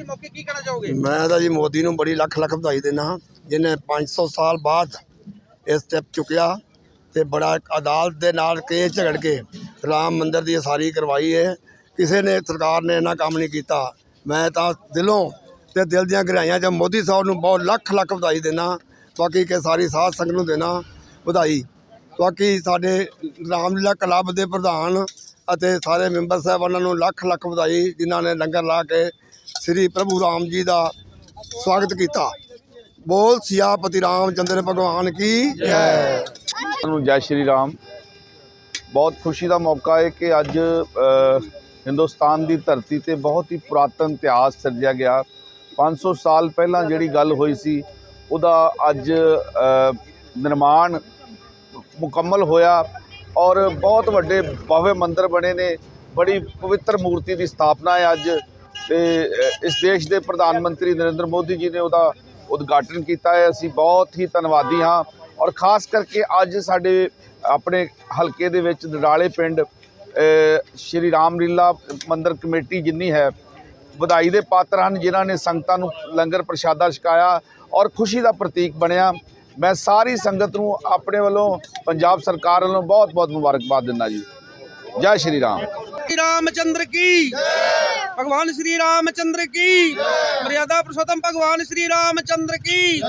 ਇਸ ਮੌਕੇ ਕੀ ਕਹਿਣਾ ਚਾਹੋਗੇ? ਮੈਂ ਤਾਂ ਜੀ ਮੋਦੀ ਨੂੰ ਬੜੀ ਲੱਖ ਲੱਖ ਵਧਾਈ ਦੇਣਾ ਜਿਹਨੇ 500 ਸਾਲ ਬਾਅਦ ਇਹ ਸਟੈਪ ਚੁੱਕਿਆ ਤੇ ਬੜਾ ਅਦਾਲਤ ਦੇ ਨਾਲ ਕੇਸ ਝਗੜ ਕੇ ਰਾਮ ਮੰਦਿਰ ਦੀ ਸਾਰੀ ਕਰਵਾਈ ਹੈ। ਕਿਸੇ ਨੇ, ਸਰਕਾਰ ਨੇ ਇਹਨਾਂ ਕੰਮ ਨਹੀਂ ਕੀਤਾ। ਮੈਂ ਤਾਂ ਦਿਲੋਂ ਤੇ ਦਿਲ ਦੀਆਂ ਗਹਿਰਾਈਆਂ 'ਚ ਮੋਦੀ ਸਾਹਿਬ ਨੂੰ ਬਹੁਤ ਲੱਖ ਲੱਖ ਵਧਾਈ ਦੇਣਾ ਬਾਕੀ ਕਿ ਸਾਰੀ ਸਾਧ ਸੰਗਤ ਨੂੰ ਦੇਣਾ ਵਧਾਈ। ਬਾਕੀ ਸਾਡੇ ਰਾਮਲੀਲਾ ਕਲੱਬ ਦੇ ਪ੍ਰਧਾਨ ਅਤੇ ਸਾਰੇ ਮੈਂਬਰ ਸਾਹਿਬਾਨਾਂ ਨੂੰ ਲੱਖ ਲੱਖ ਵਧਾਈ, ਜਿਨ੍ਹਾਂ ਨੇ ਲੰਗਰ ਲਾ ਕੇ ਸ੍ਰੀ ਪ੍ਰਭੂ ਰਾਮ ਜੀ ਦਾ ਸਵਾਗਤ ਕੀਤਾ। ਬੋਲ ਸਿਆਪਤੀ ਰਾਮਚੰਦਰ ਭਗਵਾਨ ਕੀ ਜੈ। ਨੂੰ ਜੈ ਸ਼੍ਰੀ ਰਾਮ। ਬਹੁਤ ਖੁਸ਼ੀ ਦਾ ਮੌਕਾ ਹੈ ਕਿ ਅੱਜ ਹਿੰਦੁਸਤਾਨ ਦੀ ਧਰਤੀ ਤੇ ਬਹੁਤ ਹੀ ਪੁਰਾਤਨ ਇਤਿਹਾਸ ਸਿਰਜਿਆ ਗਿਆ। 500 ਸਾਲ ਪਹਿਲਾਂ ਜਿਹੜੀ ਗੱਲ ਹੋਈ ਸੀ, ਉਹਦਾ ਅੱਜ ਨਿਰਮਾਣ ਮੁਕੰਮਲ ਹੋਇਆ ਔਰ ਬਹੁਤ ਵੱਡੇ ਭਵਯ ਮੰਦਰ ਬਣੇ ਨੇ। ਬੜੀ ਪਵਿੱਤਰ ਮੂਰਤੀ ਦੀ ਸਥਾਪਨਾ ਹੈ ਅੱਜ। ਤੇ ਇਸ ਦੇਸ਼ ਦੇ ਪ੍ਰਧਾਨ ਮੰਤਰੀ ਨਰਿੰਦਰ ਮੋਦੀ ਜੀ ਨੇ ਉਹਦਾ ਉਦਘਾਟਨ ਕੀਤਾ ਹੈ। ਅਸੀਂ ਬਹੁਤ ਹੀ ਧੰਨਵਾਦੀ ਹਾਂ ਔਰ ਖਾਸ ਕਰਕੇ ਅੱਜ ਸਾਡੇ ਆਪਣੇ ਹਲਕੇ ਦੇ ਵਿੱਚ ਦਡਾਲੇ ਪਿੰਡ ਸ਼੍ਰੀ ਰਾਮ ਲੀਲਾ ਮੰਦਿਰ ਕਮੇਟੀ ਜਿੰਨੀ ਹੈ, ਵਧਾਈ ਦੇ ਪਾਤਰ ਹਨ ਜਿਨ੍ਹਾਂ ਨੇ ਸੰਗਤਾਂ ਨੂੰ ਲੰਗਰ ਪ੍ਰਸ਼ਾਦਾ ਛਕਾਇਆ ਔਰ ਖੁਸ਼ੀ ਦਾ ਪ੍ਰਤੀਕ ਬਣਿਆ। ਮੈਂ ਸਾਰੀ ਸੰਗਤ ਨੂੰ ਆਪਣੇ ਵੱਲੋਂ, ਪੰਜਾਬ ਸਰਕਾਰ ਵੱਲੋਂ ਬਹੁਤ ਬਹੁਤ ਮੁਬਾਰਕਬਾਦ ਦਿੰਦਾ ਜੀ। ਜੈ ਸ਼੍ਰੀ ਰਾਮ। ਰਾਮਚੰਦਰ ਕੀ? ਜੈ ਭਗਵਾਨ ਸ਼੍ਰੀ ਰਾਮਚੰਦਰ ਕੀ? ਮਰਿਆਦਾ ਪੁਰਸ਼ੋਤਮ ਭਗਵਾਨ ਸ਼੍ਰੀ ਰਾਮਚੰਦਰ ਕੀ?